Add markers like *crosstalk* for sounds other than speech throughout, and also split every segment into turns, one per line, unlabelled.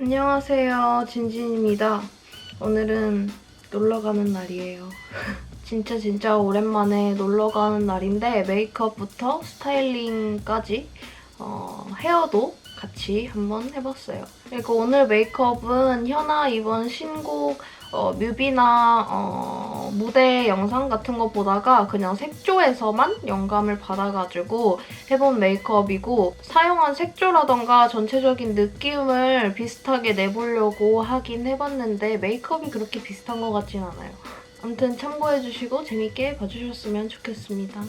안녕하세요. 진진입니다. 오늘은 놀러 가는 날이에요. *laughs* 진짜 진짜 오랜만에 놀러 가는 날인데 메이크업부터 스타일링까지 어, 헤어도 같이 한번 해봤어요. 그리고 오늘 메이크업은 현아 이번 신곡 어, 뮤비나 어, 무대 영상 같은 거 보다가 그냥 색조에서만 영감을 받아가지고 해본 메이크업이고 사용한 색조라던가 전체적인 느낌을 비슷하게 내보려고 하긴 해봤는데 메이크업이 그렇게 비슷한 것 같진 않아요. 아무튼 참고해주시고 재밌게 봐주셨으면 좋겠습니다.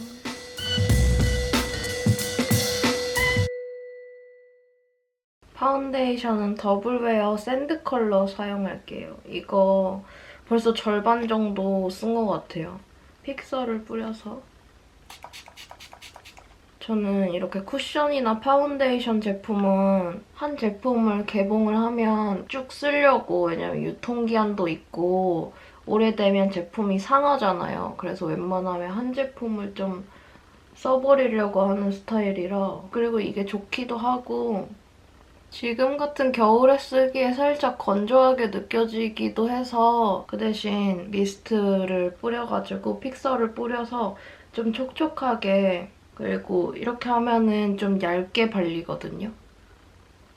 파운데이션은 더블웨어 샌드 컬러 사용할게요. 이거 벌써 절반 정도 쓴 것 같아요. 픽서를 뿌려서 저는 이렇게 쿠션이나 파운데이션 제품은 한 제품을 개봉을 하면 쭉 쓰려고 왜냐면 유통기한도 있고 오래되면 제품이 상하잖아요. 그래서 웬만하면 한 제품을 좀 써버리려고 하는 스타일이라 그리고 이게 좋기도 하고 지금 같은 겨울에 쓰기에 살짝 건조하게 느껴지기도 해서 그 대신 미스트를 뿌려가지고 픽서를 뿌려서 좀 촉촉하게 그리고 이렇게 하면은 좀 얇게 발리거든요.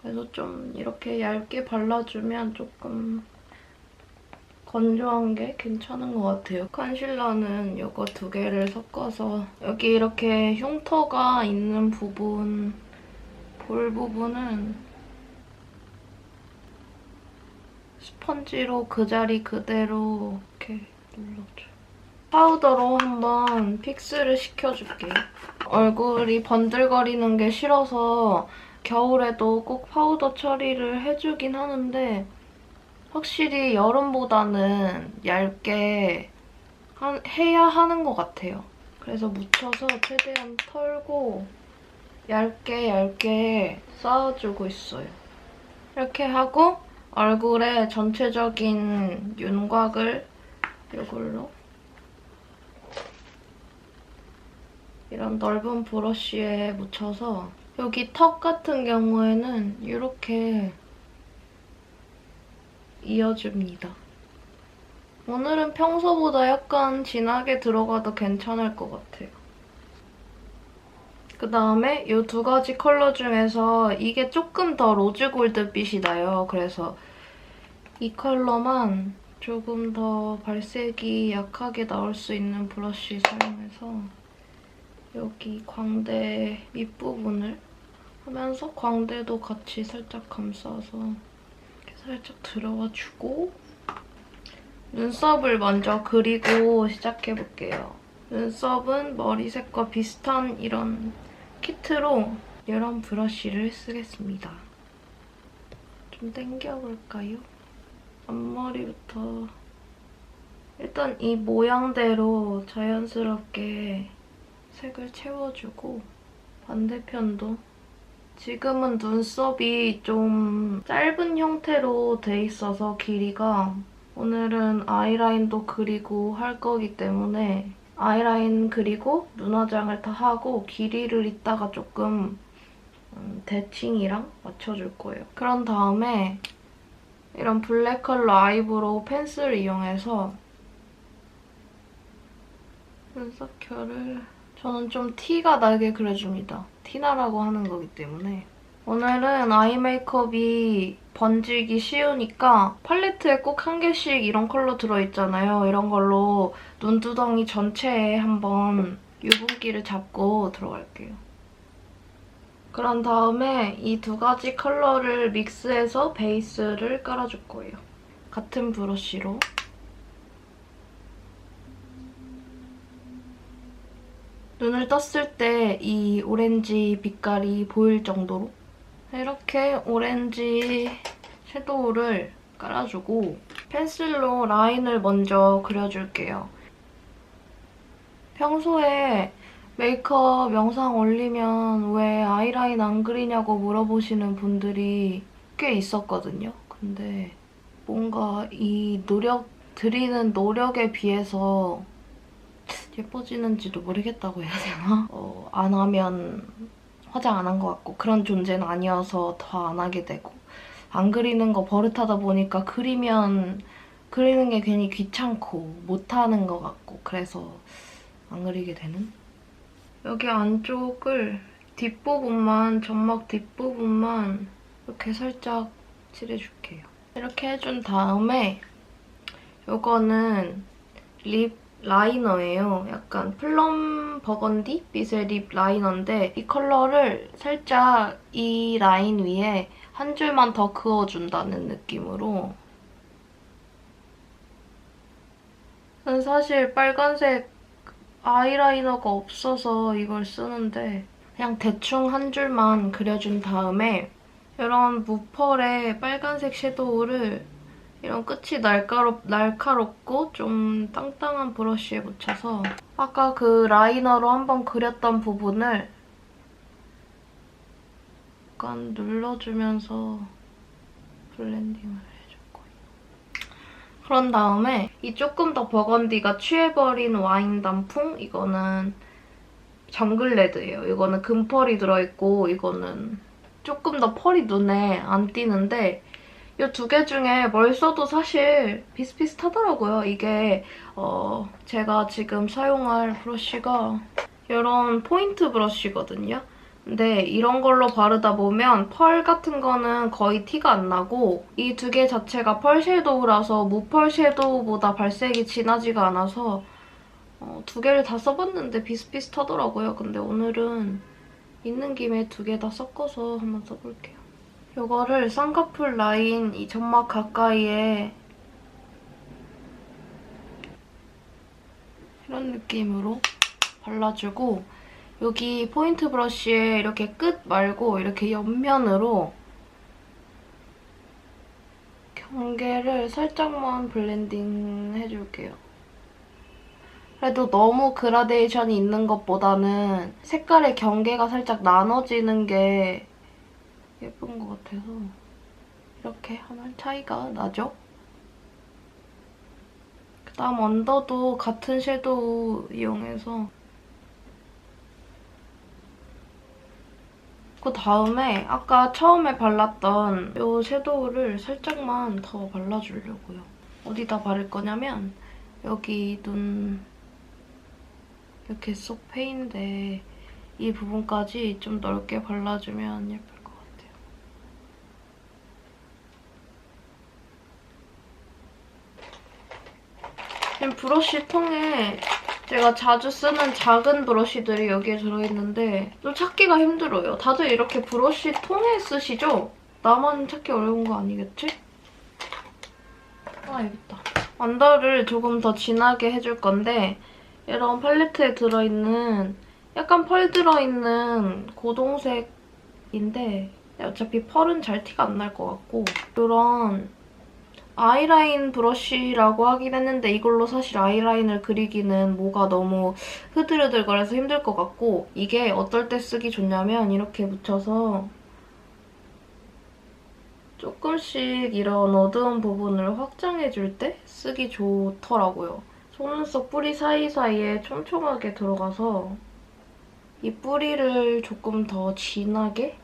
그래서 좀 이렇게 얇게 발라주면 조금 건조한 게 괜찮은 것 같아요. 컨실러는 이거 두 개를 섞어서 여기 이렇게 흉터가 있는 부분, 볼 부분은 스펀지로 그 자리 그대로 이렇게 눌러줘요. 파우더로 한번 픽스를 시켜줄게요. 얼굴이 번들거리는 게 싫어서 겨울에도 꼭 파우더 처리를 해주긴 하는데 확실히 여름보다는 얇게 한- 해야 하는 것 같아요. 그래서 묻혀서 최대한 털고 얇게 얇게 쌓아주고 있어요. 이렇게 하고 얼굴에 전체적인 윤곽을 이걸로 이런 넓은 브러쉬에 묻혀서 여기 턱 같은 경우에는 이렇게 이어줍니다. 오늘은 평소보다 약간 진하게 들어가도 괜찮을 것 같아요. 그 다음에 이 두 가지 컬러 중에서 이게 조금 더 로즈 골드빛이 나요. 그래서 이 컬러만 조금 더 발색이 약하게 나올 수 있는 브러쉬 사용해서 여기 광대 밑부분을 하면서 광대도 같이 살짝 감싸서 살짝 들어와주고 눈썹을 먼저 그리고 시작해볼게요. 눈썹은 머리색과 비슷한 이런 키트로 이런 브러쉬를 쓰겠습니다. 좀 당겨볼까요? 앞머리부터 일단 이 모양대로 자연스럽게 색을 채워주고 반대편도 지금은 눈썹이 좀 짧은 형태로 돼 있어서 길이가 오늘은 아이라인도 그리고 할 거기 때문에 아이라인 그리고 눈화장을 다 하고 길이를 이따가 조금 음, 대칭이랑 맞춰줄 거예요. 그런 다음에 이런 블랙 컬러 아이브로우 펜슬을 이용해서 눈썹결을 저는 좀 티가 나게 그려줍니다. 티나라고 하는 거기 때문에 오늘은 아이 메이크업이 번지기 쉬우니까 팔레트에 꼭 한 개씩 이런 컬러 들어있잖아요. 이런 걸로 눈두덩이 전체에 한번 유분기를 잡고 들어갈게요. 그런 다음에 이 두 가지 컬러를 믹스해서 베이스를 깔아줄 거예요. 같은 브러쉬로. 눈을 떴을 때 이 오렌지 빛깔이 보일 정도로 이렇게 오렌지 섀도우를 깔아주고 펜슬로 라인을 먼저 그려줄게요. 평소에 메이크업 영상 올리면 왜 아이라인 안 그리냐고 물어보시는 분들이 꽤 있었거든요. 근데 뭔가 이 노력, 들이는 노력에 비해서 예뻐지는지도 모르겠다고 해야 되나? 어, 안 하면 화장 안 한 것 같고 그런 존재는 아니어서 더 안 하게 되고 안 그리는 거 버릇하다 보니까 그리면 그리는 게 괜히 귀찮고 못하는 것 같고 그래서 안 그리게 되는? 여기 안쪽을 뒷부분만 점막 뒷부분만 이렇게 살짝 칠해줄게요. 이렇게 해준 다음에 이거는 립 라이너예요. 약간 플럼 버건디 빛의 립 라이너인데 이 컬러를 살짝 이 라인 위에 한 줄만 더 그어준다는 느낌으로 저는 사실 빨간색 아이라이너가 없어서 이걸 쓰는데 그냥 대충 한 줄만 그려준 다음에 이런 무펄의 빨간색 섀도우를 이런 끝이 날카롭, 날카롭고 좀 땅땅한 브러쉬에 묻혀서 아까 그 라이너로 한번 그렸던 부분을 약간 눌러주면서 블렌딩을 해줄 거예요. 그런 다음에 이 조금 더 버건디가 취해버린 와인 단풍 이거는 정글레드예요. 이거는 금펄이 들어있고 이거는 조금 더 펄이 눈에 안 띄는데 이 두 개 중에 뭘 써도 사실 비슷비슷하더라고요. 이게 어 제가 지금 사용할 브러쉬가 이런 포인트 브러쉬거든요. 근데 이런 걸로 바르다 보면 펄 같은 거는 거의 티가 안 나고 이 두 개 자체가 펄 섀도우라서 무펄 섀도우보다 발색이 진하지가 않아서 어, 두 개를 다 써봤는데 비슷비슷하더라고요. 근데 오늘은 있는 김에 두 개 다 섞어서 한번 써볼게요. 이거를 쌍꺼풀 라인 이 점막 가까이에 이런 느낌으로 발라주고 여기 포인트 브러쉬에 이렇게 끝 말고 이렇게 옆면으로 경계를 살짝만 블렌딩 해줄게요. 그래도 너무 그라데이션이 있는 것보다는 색깔의 경계가 살짝 나눠지는 게 예쁜 것 같아서 이렇게 하면 차이가 나죠? 그다음 언더도 같은 섀도우 이용해서 그 다음에 아까 처음에 발랐던 이 섀도우를 살짝만 더 발라주려고요. 어디다 바를 거냐면 여기 눈 이렇게 쏙 페인데 이 부분까지 좀 넓게 발라주면 예쁠 것 같아요. 지금 브러쉬 통에 제가 자주 쓰는 작은 브러쉬들이 여기에 들어있는데 좀 찾기가 힘들어요. 다들 이렇게 브러쉬 통에 쓰시죠? 나만 찾기 어려운 거 아니겠지? 아, 여기 있다. 언더를 조금 더 진하게 해줄 건데 이런 팔레트에 들어있는 약간 펄 들어있는 고동색인데 어차피 펄은 잘 티가 안 날 것 같고 이런 아이라인 브러쉬라고 하긴 했는데 이걸로 사실 아이라인을 그리기는 뭐가 너무 흐들흐들거려서 힘들 것 같고 이게 어떨 때 쓰기 좋냐면 이렇게 묻혀서 조금씩 이런 어두운 부분을 확장해줄 때 쓰기 좋더라고요. 속눈썹 뿌리 사이사이에 촘촘하게 들어가서 이 뿌리를 조금 더 진하게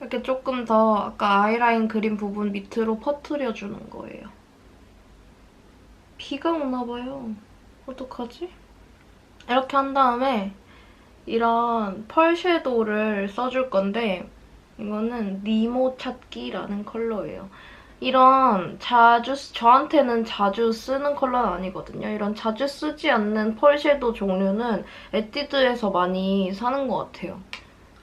이렇게 조금 더 아까 아이라인 그린 부분 밑으로 퍼트려주는 거예요. 비가 오나 봐요. 어떡하지? 이렇게 한 다음에 이런 펄 섀도우를 써줄 건데 이거는 니모 찾기라는 컬러예요. 이런 자주 저한테는 자주 쓰는 컬러는 아니거든요. 이런 자주 쓰지 않는 펄 섀도우 종류는 에뛰드에서 많이 사는 것 같아요.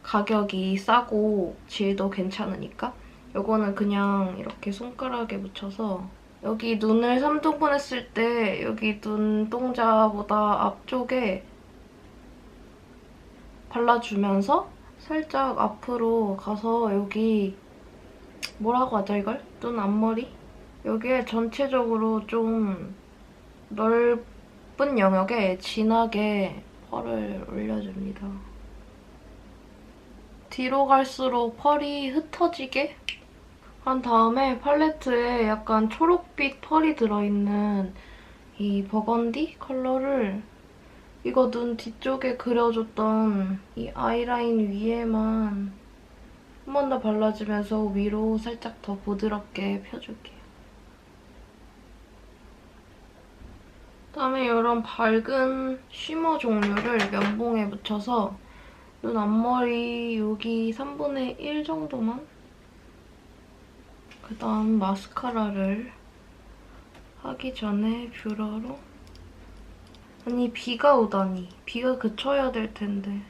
가격이 싸고 질도 괜찮으니까. 이거는 그냥 이렇게 손가락에 묻혀서 여기 눈을 3등분 했을 때 여기 눈동자보다 앞쪽에 발라주면서 살짝 앞으로 가서 여기 뭐라고 하죠 이걸? 눈 앞머리? 여기에 전체적으로 좀 넓은 영역에 진하게 펄을 올려줍니다. 뒤로 갈수록 펄이 흩어지게 한 다음에 팔레트에 약간 초록빛 펄이 들어있는 이 버건디 컬러를 이거 눈 뒤쪽에 그려줬던 이 아이라인 위에만 한 번 더 발라주면서 위로 살짝 더 부드럽게 펴줄게요. 그다음에 이런 밝은 쉬머 종류를 면봉에 묻혀서 눈 앞머리 여기 3분의 1 정도만? 그다음 마스카라를 하기 전에 뷰러로? 아니 비가 오다니. 비가 그쳐야 될 텐데.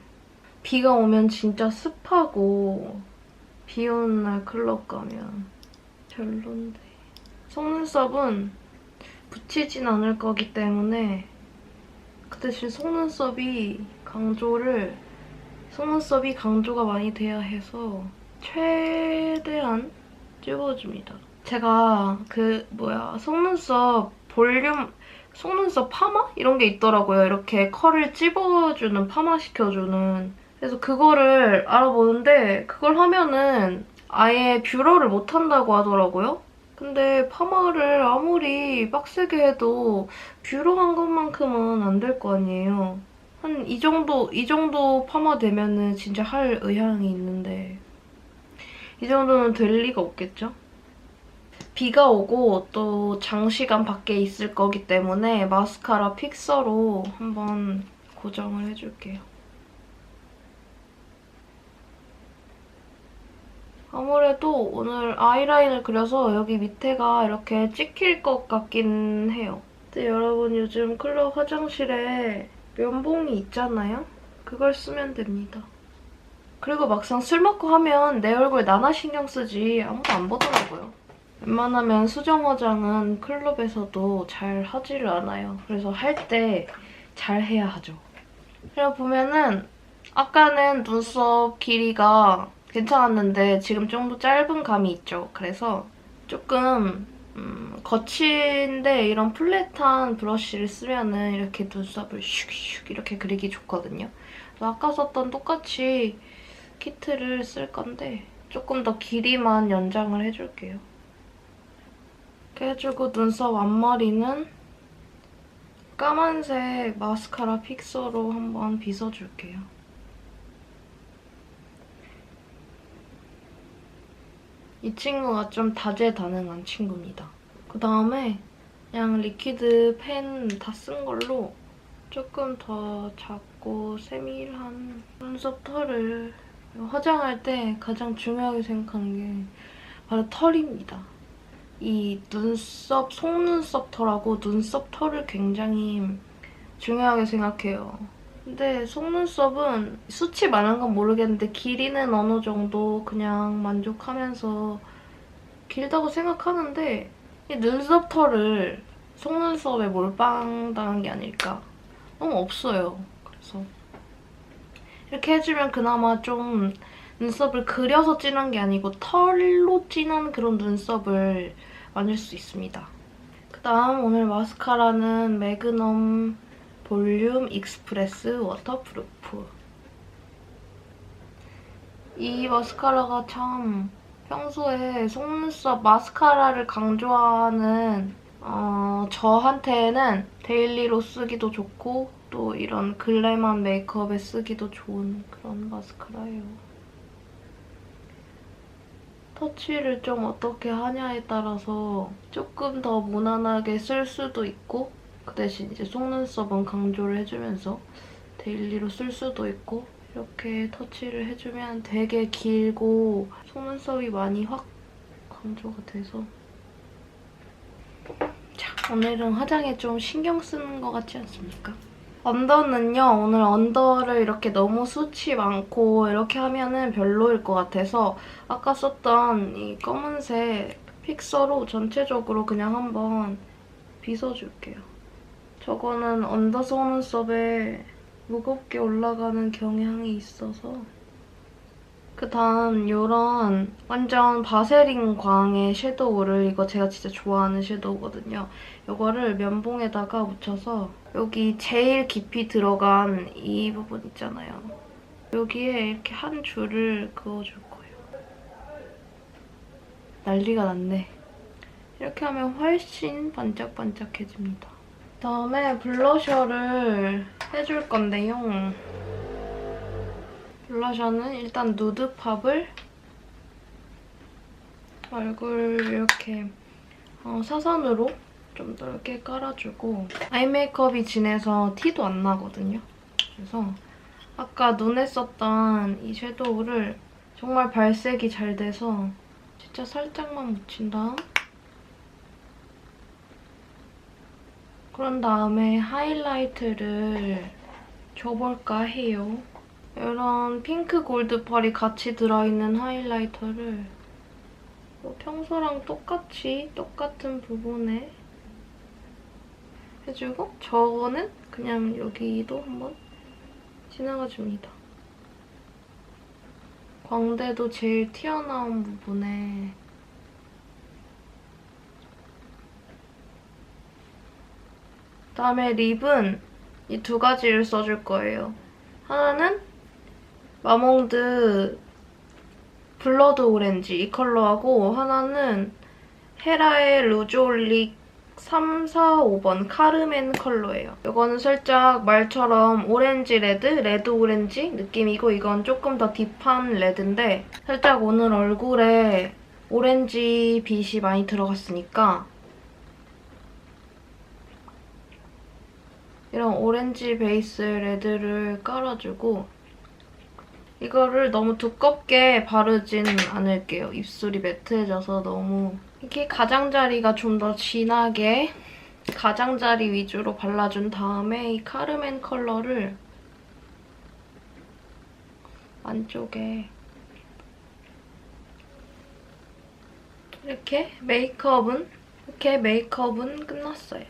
비가 오면 진짜 습하고 비 오는 날 클럽 가면 별론데. 속눈썹은 붙이진 않을 거기 때문에 그 대신 속눈썹이 강조를 속눈썹이 강조가 많이 돼야 해서 최대한 찍어줍니다. 제가 그 뭐야 속눈썹 볼륨 속눈썹 파마 이런 게 있더라고요. 이렇게 컬을 찝어주는 파마 시켜주는 그래서 그거를 알아보는데 그걸 하면은 아예 뷰러를 못 한다고 하더라고요. 근데 파마를 아무리 빡세게 해도 뷰러 한 것만큼은 안 될 거 아니에요. 한 이 정도 이 정도 파마 되면은 진짜 할 의향이 있는데 이 정도는 될 리가 없겠죠? 비가 오고 또 장시간 밖에 있을 거기 때문에 마스카라 픽서로 한번 고정을 해줄게요. 아무래도 오늘 아이라인을 그려서 여기 밑에가 이렇게 찍힐 것 같긴 해요. 근데 여러분 요즘 클럽 화장실에 면봉이 있잖아요? 그걸 쓰면 됩니다. 그리고 막상 술 먹고 하면 내 얼굴 나나 신경 쓰지 아무도 안 보더라고요. 웬만하면 수정 화장은 클럽에서도 잘 하지를 않아요. 그래서 할 때 잘 해야 하죠. 그리고 보면은 아까는 눈썹 길이가 괜찮았는데 지금 좀 더 짧은 감이 있죠. 그래서 조금 음, 거친데 이런 플랫한 브러쉬를 쓰면은 이렇게 눈썹을 슉슉 이렇게 그리기 좋거든요. 아까 썼던 똑같이 키트를 쓸 건데 조금 더 길이만 연장을 해줄게요. 이렇게 해주고 눈썹 앞머리는 까만색 마스카라 픽서로 한번 빗어줄게요. 이 친구가 좀 다재다능한 친구입니다. 그 다음에 그냥 리퀴드 펜 다 쓴 걸로 조금 더 작고 세밀한 눈썹 털을 화장할 때 가장 중요하게 생각하는 게 바로 털입니다. 이 눈썹, 속눈썹 털하고 눈썹 털을 굉장히 중요하게 생각해요. 근데 속눈썹은 수치 많은 건 모르겠는데 길이는 어느 정도 그냥 만족하면서 길다고 생각하는데 이 눈썹 털을 속눈썹에 몰빵당한 게 아닐까 너무 없어요. 그래서 이렇게 해주면 그나마 좀 눈썹을 그려서 진한 게 아니고 털로 진한 그런 눈썹을 만들 수 있습니다. 그다음 오늘 마스카라는 매그넘 볼륨 익스프레스 워터프루프 이 마스카라가 참 평소에 속눈썹 마스카라를 강조하는 어, 저한테는 데일리로 쓰기도 좋고 또 이런 글래만 메이크업에 쓰기도 좋은 그런 마스카라예요. 터치를 좀 어떻게 하냐에 따라서 조금 더 무난하게 쓸 수도 있고 그 대신 이제 속눈썹은 강조를 해주면서 데일리로 쓸 수도 있고 이렇게 터치를 해주면 되게 길고 속눈썹이 많이 확 강조가 돼서 자, 오늘은 화장에 좀 신경 쓰는 것 같지 않습니까? 언더는요, 오늘 언더를 이렇게 너무 수치 많고 이렇게 하면은 별로일 것 같아서 아까 썼던 이 검은색 픽서로 전체적으로 그냥 한번 빗어줄게요. 저거는 언더 속눈썹에 무겁게 올라가는 경향이 있어서 그 다음 이런 완전 바세린 광의 섀도우를 이거 제가 진짜 좋아하는 섀도우거든요. 이거를 면봉에다가 묻혀서 여기 제일 깊이 들어간 이 부분 있잖아요. 여기에 이렇게 한 줄을 그어줄 거예요. 난리가 났네. 이렇게 하면 훨씬 반짝반짝해집니다. 그다음에 블러셔를 해줄 건데요. 블러셔는 일단 누드팝을 얼굴 이렇게 어, 사선으로 좀 넓게 깔아주고 아이 메이크업이 진해서 티도 안 나거든요. 그래서 아까 눈에 썼던 이 섀도우를 정말 발색이 잘 돼서 진짜 살짝만 묻힌 다음 그런 다음에 하이라이트를 줘볼까 해요. 이런 핑크 골드 펄이 같이 들어있는 하이라이터를 뭐 평소랑 똑같이 똑같은 부분에 해주고 저거는 그냥 여기도 한번 지나가줍니다. 광대도 제일 튀어나온 부분에 다음에 립은 이 두 가지를 써줄 거예요. 하나는 마몽드 블러드 오렌지 이 컬러하고 하나는 헤라의 루즈올릭 3, 4, 5번 카르멘 컬러예요. 이거는 살짝 말처럼 오렌지 레드, 레드 오렌지 느낌이고 이건 조금 더 딥한 레드인데 살짝 오늘 얼굴에 오렌지 빛이 많이 들어갔으니까 이런 오렌지 베이스 레드를 깔아주고 이거를 너무 두껍게 바르진 않을게요. 입술이 매트해져서 너무 이렇게 가장자리가 좀 더 진하게 가장자리 위주로 발라준 다음에 이 카르멘 컬러를 안쪽에 이렇게 메이크업은 이렇게 메이크업은 끝났어요.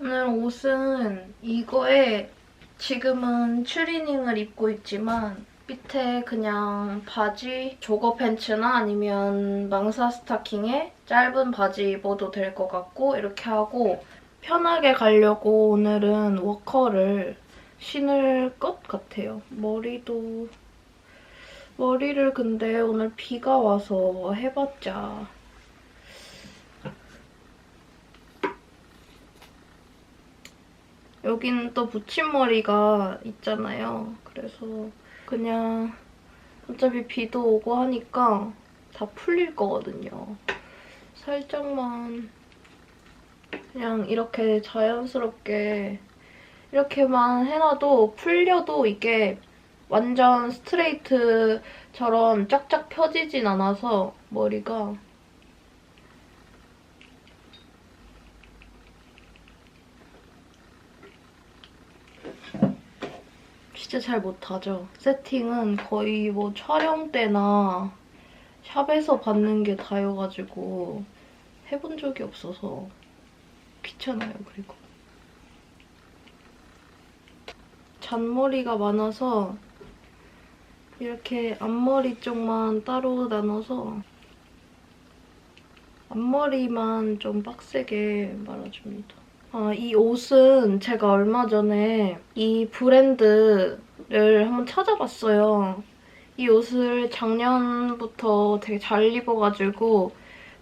오늘 옷은 이거에 지금은 추리닝을 입고 있지만 밑에 그냥 바지 조거 팬츠나 아니면 망사 스타킹에 짧은 바지 입어도 될 것 같고 이렇게 하고 편하게 가려고 오늘은 워커를 신을 것 같아요. 머리도 머리를 근데 오늘 비가 와서 해봤자 여기는 또 붙임머리가 있잖아요. 그래서 그냥 어차피 비도 오고 하니까 다 풀릴 거거든요. 살짝만 그냥 이렇게 자연스럽게 이렇게만 해놔도 풀려도 이게 완전 스트레이트처럼 쫙쫙 펴지진 않아서 머리가 진짜 잘 못하죠. 세팅은 거의 뭐 촬영 때나 샵에서 받는 게 다여가지고 해본 적이 없어서 귀찮아요, 그리고. 잔머리가 많아서 이렇게 앞머리 쪽만 따로 나눠서 앞머리만 좀 빡세게 말아줍니다. 아, 이 옷은 제가 얼마 전에 이 브랜드 를 한번 찾아봤어요. 이 옷을 작년부터 되게 잘 입어가지고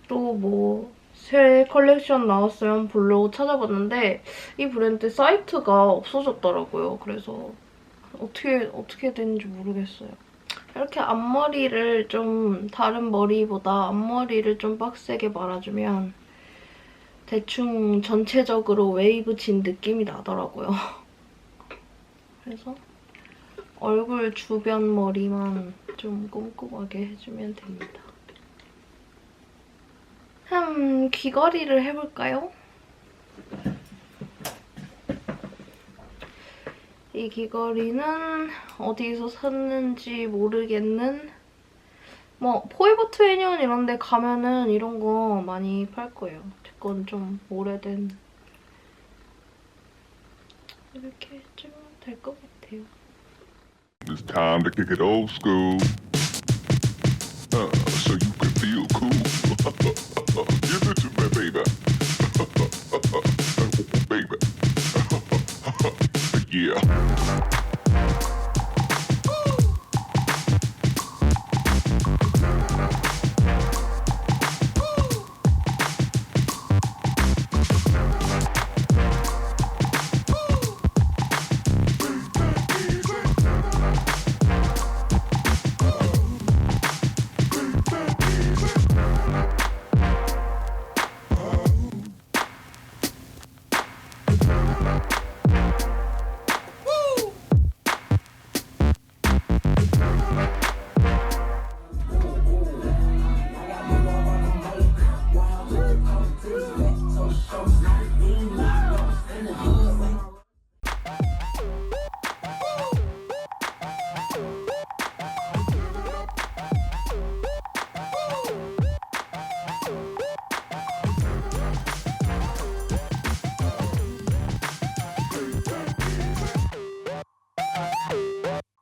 또 뭐 새 컬렉션 나왔으면 볼로 찾아봤는데 이 브랜드 사이트가 없어졌더라고요. 그래서 어떻게 어떻게 됐는지 모르겠어요. 이렇게 앞머리를 좀 다른 머리보다 앞머리를 좀 빡세게 말아주면 대충 전체적으로 웨이브 진 느낌이 나더라고요. *laughs* 그래서 얼굴 주변 머리만 좀 꼼꼼하게 해주면 됩니다. 음, 귀걸이를 해볼까요? 이 귀걸이는 어디서 샀는지 모르겠는 뭐 포에버 21 이런 데 가면은 이런 거 많이 팔 거예요. 제 건 좀 오래된 이렇게 해주면 될것 같아요.
It's time to kick it old school.